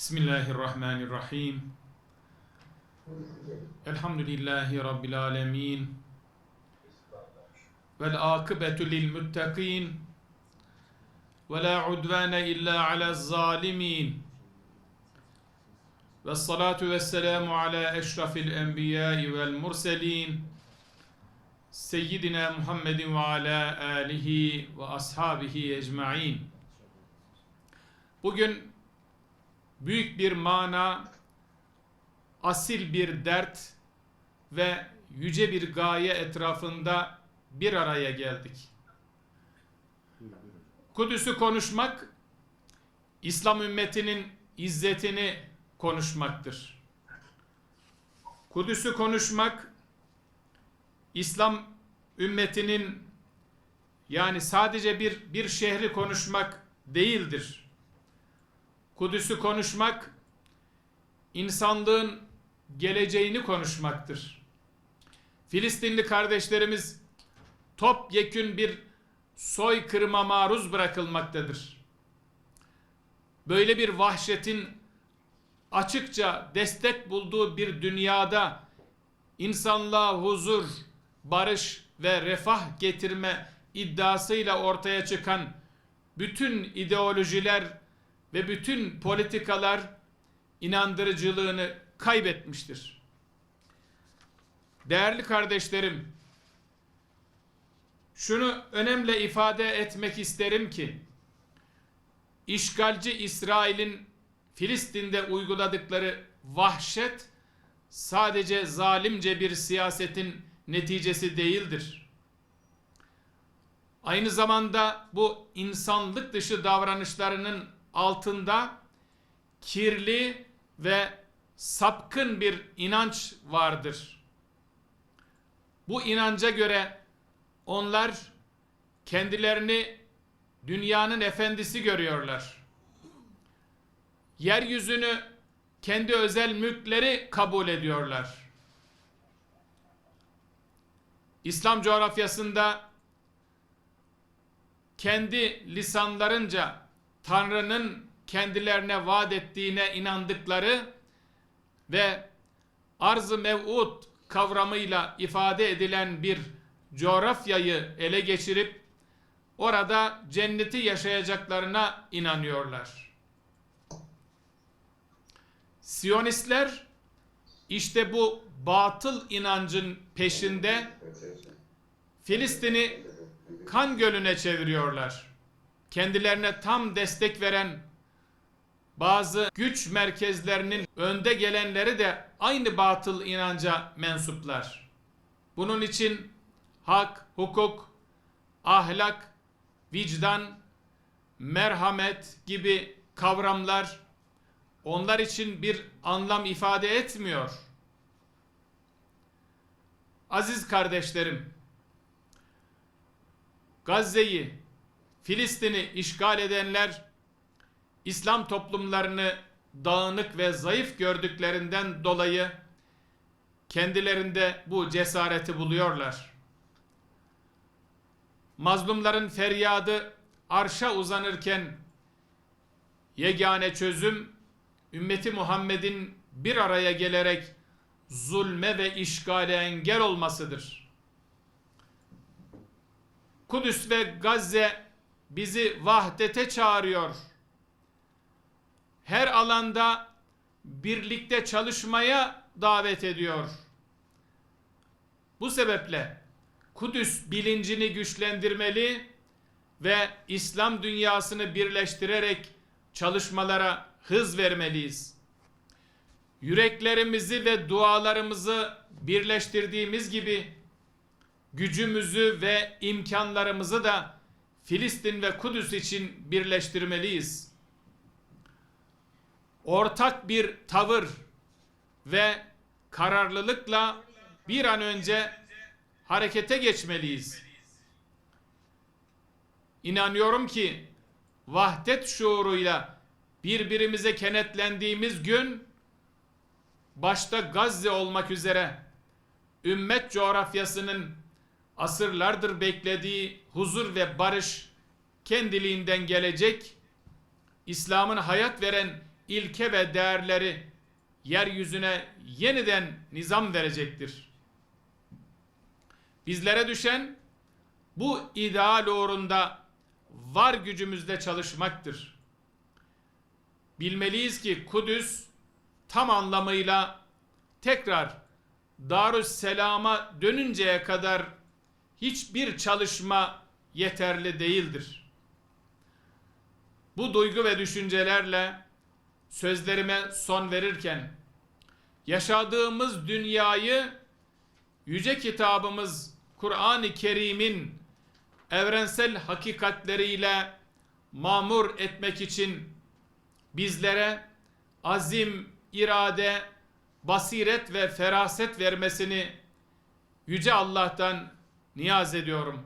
Bismillahirrahmanirrahim. Elhamdülillahi Rabbil alemin. Vel akıbetu lil muttakin. Ve la udvane illa ala zalimin. Ve salatu ve selamu ala eşrafil enbiyai vel murselin. Seyyidina Muhammedin ve ala alihi ve ashabihi ecma'in. Bugün büyük bir mana, asil bir dert ve yüce bir gaye etrafında bir araya geldik. Kudüs'ü konuşmak, İslam ümmetinin izzetini konuşmaktır. Kudüs'ü konuşmak, İslam ümmetinin yani sadece bir bir şehri konuşmak değildir. Kudüs'ü konuşmak, insanlığın geleceğini konuşmaktır. Filistinli kardeşlerimiz topyekün bir soykırıma maruz bırakılmaktadır. Böyle bir vahşetin açıkça destek bulduğu bir dünyada insanlığa huzur, barış ve refah getirme iddiasıyla ortaya çıkan bütün ideolojiler ve bütün politikalar inandırıcılığını kaybetmiştir. Değerli kardeşlerim, şunu önemli ifade etmek isterim ki, işgalci İsrail'in Filistin'de uyguladıkları vahşet sadece zalimce bir siyasetin neticesi değildir. Aynı zamanda bu insanlık dışı davranışlarının altında kirli ve sapkın bir inanç vardır. Bu inanca göre onlar kendilerini dünyanın efendisi görüyorlar. Yeryüzünü kendi özel mülkleri kabul ediyorlar. İslam coğrafyasında kendi lisanlarınca Tanrı'nın kendilerine vaat ettiğine inandıkları ve arz-ı mev'ud kavramıyla ifade edilen bir coğrafyayı ele geçirip orada cenneti yaşayacaklarına inanıyorlar. Siyonistler işte bu batıl inancın peşinde Filistin'i kan gölüne çeviriyorlar. Kendilerine tam destek veren bazı güç merkezlerinin önde gelenleri de aynı batıl inanca mensuplar. Bunun için hak, hukuk, ahlak, vicdan, merhamet gibi kavramlar onlar için bir anlam ifade etmiyor. Aziz kardeşlerim, Gazze'yi, Filistin'i işgal edenler İslam toplumlarını dağınık ve zayıf gördüklerinden dolayı kendilerinde bu cesareti buluyorlar. Mazlumların feryadı arşa uzanırken yegane çözüm ümmeti Muhammed'in bir araya gelerek zulme ve işgale engel olmasıdır. Kudüs ve Gazze bizi vahdete çağırıyor. Her alanda birlikte çalışmaya davet ediyor. Bu sebeple Kudüs bilincini güçlendirmeli ve İslam dünyasını birleştirerek çalışmalara hız vermeliyiz. Yüreklerimizi ve dualarımızı birleştirdiğimiz gibi gücümüzü ve imkanlarımızı da Filistin ve Kudüs için birleştirmeliyiz. Ortak bir tavır ve kararlılıkla bir an önce harekete geçmeliyiz. İnanıyorum ki vahdet şuuruyla birbirimize kenetlendiğimiz gün başta Gazze olmak üzere ümmet coğrafyasının asırlardır beklediği huzur ve barış kendiliğinden gelecek. İslam'ın hayat veren ilke ve değerleri yeryüzüne yeniden nizam verecektir. Bizlere düşen bu ideal uğrunda var gücümüzle çalışmaktır. Bilmeliyiz ki Kudüs tam anlamıyla tekrar Darüsselam'a dönünceye kadar hiçbir çalışma yeterli değildir. Bu duygu ve düşüncelerle sözlerime son verirken yaşadığımız dünyayı yüce kitabımız Kur'an-ı Kerim'in evrensel hakikatleriyle mamur etmek için bizlere azim, irade, basiret ve feraset vermesini yüce Allah'tan niyaz ediyorum.